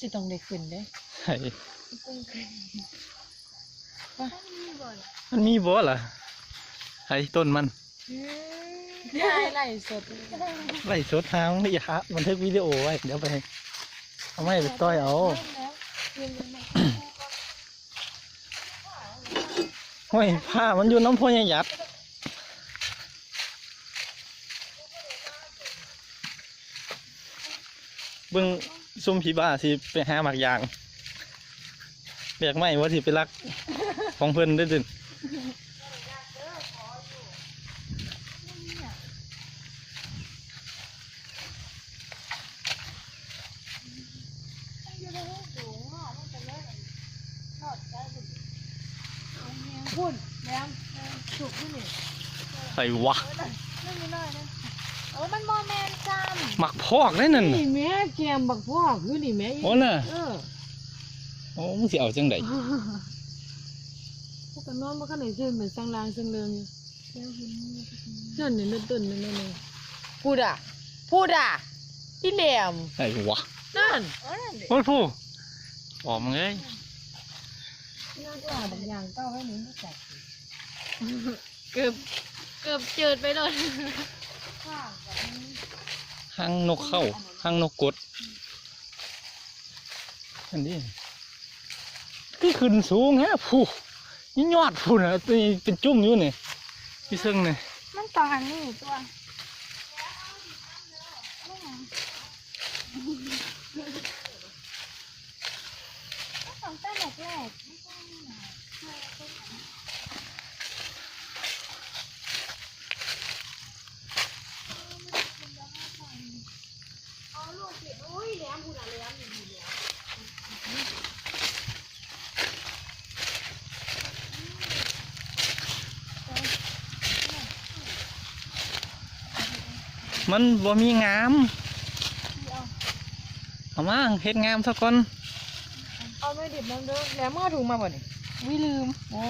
สิต้องได้ขึ้นเด้ไอ้กุ้งขึ้นมันมีบ่ล่ะไอ้ต้นมันได้ไล่สดไล่สดทางอย่าหาบันทึกวิดีโอไว้ เดี๋ยวไปเอาไม่ไปต้อยเอาห้ยผ้ามันอยู่น้ำพ่อใหญ่หยัดเบิ่ง ซุ่มผีบ้าสิไปหาหมักยางแบกไม่ว่าสิไปรักของเพิ่นได้อดินพูดแล้วสุกที่นี่ใส่วะไม่มีน้อยนะโอ้มันโมแมนจหมักพอกได้นั่นำน่ะนี่แม่แกมบักพอกคือนี่แม่โอ้น่ะเออโอ้มึงสิเอาจังไดพวกกันนอนมาขนาดเช่นเหมือนสังรางสังเริงอยู่นั่นนี่นั่นต้นนั่นนี่พูดอะพูดอะพี่เหลี่ยมใส่วะนั่นโอ้ยผู้ออกมึงเอ้ยน่าจะบางอย่างเก้าให้หนูไม่แตกเกือบเกือบจืดไปเลย หางนกเข้าหางนกกดอันนี้ที่ขึ้นสูงฮะผู้นี่ยอดผู้นะตัวนี้เป็นจุ่มอยู่นี่พี่ซึ่งนี่มันต้องอันนี้ตัวต้องตั้งแต่แรกมั นบ่มีงาม เอามาเฮ็ดงามสักก่อนเอาไม่ดิบน้ำเด้อแล้วเมื่อถุงมาบ่เนี่ยวิลืมโอ้